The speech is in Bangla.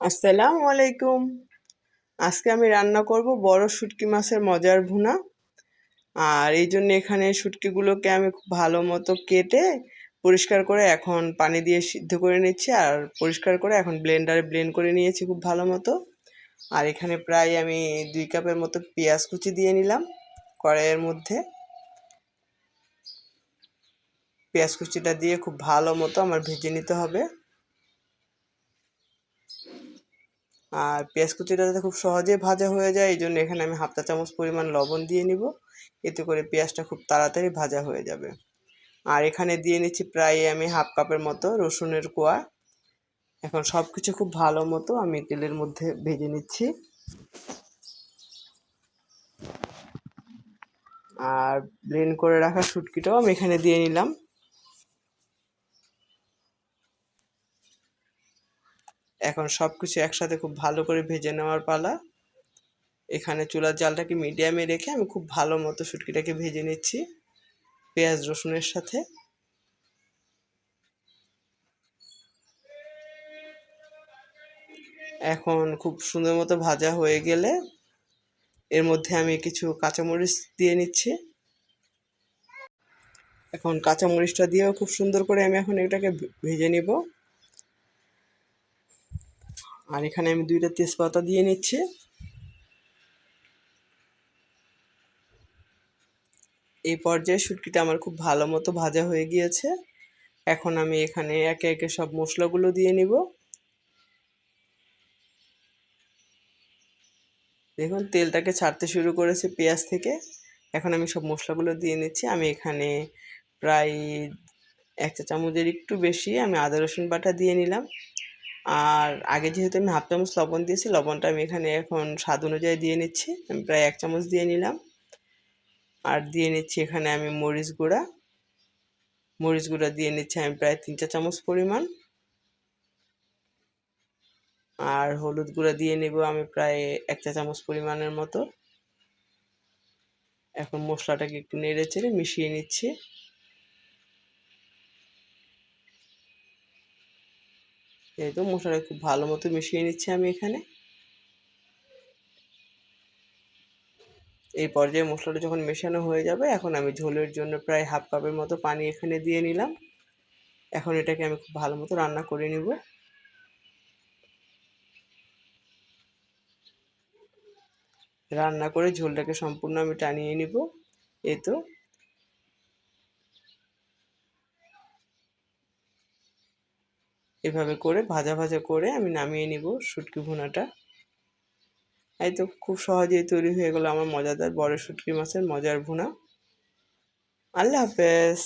আসসালামু আলাইকুম। আজকে আমি রান্না করব বড় শুটকি মাছের মজার ভুনা। আর এই জন্য এখানে শুটকিগুলোকে আমি খুব ভালো মতো কেটে পরিষ্কার করে এখন পানি দিয়ে সিদ্ধ করে নিচ্ছি। আর পরিষ্কার করে এখন ব্লেন্ডারে ব্লেন্ড করে নিয়েছি খুব ভালো মতো। আর এখানে প্রায় আমি দুই কাপের মতো পেঁয়াজ কুচি দিয়ে নিলাম কড়াইয়ের মধ্যে। পেঁয়াজ কুচিটা দিয়ে খুব ভালো মতো আমার ভেজে নিতে হবে। আর পেঁয়াজ কুচিটা যাতে খুব সহজে ভাজা হয়ে যায়, এই জন্য এখানে আমি হাফ চা চামচ পরিমাণ লবণ দিয়ে নিব। এতে করে পেঁয়াজটা খুব তাড়াতাড়ি ভাজা হয়ে যাবে। আর এখানে দিয়ে নিচ্ছি প্রায় আমি হাফ কাপের মতো রসুনের কোয়া। এখন সব কিছু খুব ভালো মতো আমি তেলের মধ্যে ভেজে নিচ্ছি। আর ব্লেন্ড করে রাখা শুটকিটাও আমি এখানে দিয়ে নিলাম। এখন সব কিছু একসাথে খুব ভালো করে ভেজে নেওয়ার পালা। এখানে চুলার জালটাকে মিডিয়ামে রেখে আমি খুব ভালো মতো শুটকিটাকে ভেজে নিচ্ছি পেঁয়াজ, রসুনের সাথে। এখন খুব সুন্দর মতো ভাজা হয়ে গেলে এর মধ্যে আমি কিছু কাঁচামরিচ দিয়ে নিচ্ছি। এখন কাঁচামরিচটা দিয়েও খুব সুন্দর করে আমি এখন এটাকে ভেজে নিব। আর এখানে আমি দুইটা তেজপাতা দিয়ে নিচ্ছি। এই পর্যায়ে শুটকিটা আমার খুব ভালো মতো ভাজা হয়ে গিয়েছে। এখন আমি এখানে একে একে সব মশলাগুলো দিয়ে নিব। দেখুন, তেলটাকে ছাড়তে শুরু করেছে পেঁয়াজ থেকে। এখন আমি সব মশলাগুলো দিয়ে নিচ্ছি। আমি এখানে প্রায় এক চা চামচের একটু বেশি আমি আদা রসুন বাটা দিয়ে নিলাম। আর আগে যেহেতু আমি হাফ চামচ লবণ দিয়েছি, লবণটা আমি এখানে এখন স্বাদ অনুযায়ী দিয়ে নিচ্ছি। আমি প্রায় এক চামচ দিয়ে নিলাম। আর দিয়ে নিচ্ছি এখানে আমি মরিচ গুঁড়া। মরিচ গুঁড়া দিয়ে নিচ্ছি আমি প্রায় তিন চার চামচ পরিমাণ। আর হলুদ গুঁড়া দিয়ে নেব আমি প্রায় এক চা চামচ পরিমাণের মতো। এখন মশলাটাকে একটু নেড়ে চেড়ে মিশিয়ে নিচ্ছি। এই তো মশলাটা খুব ভালো মতো মিশিয়ে নিচ্ছি আমি এখানে। এই পর্যায়ে মশলাটা যখন মেশানো হয়ে যাবে, এখন আমি ঝোলের জন্য প্রায় হাফ কাপের মতো পানি এখানে দিয়ে নিলাম। এখন এটাকে আমি খুব ভালো মতো রান্না করে নিব। রান্না করে ঝোলটাকে সম্পূর্ণ আমি টানিয়ে নিব। এই তো এভাবে করে ভাজা ভাজা করে আমি নামিয়ে নিব শুটকি ভুনাটা। এই তো খুব সহজেই তৈরি হয়ে গেলো আমার মজাদার বড় শুটকি মাছের মজার ভুনা। আল্লাহ হাফেজ।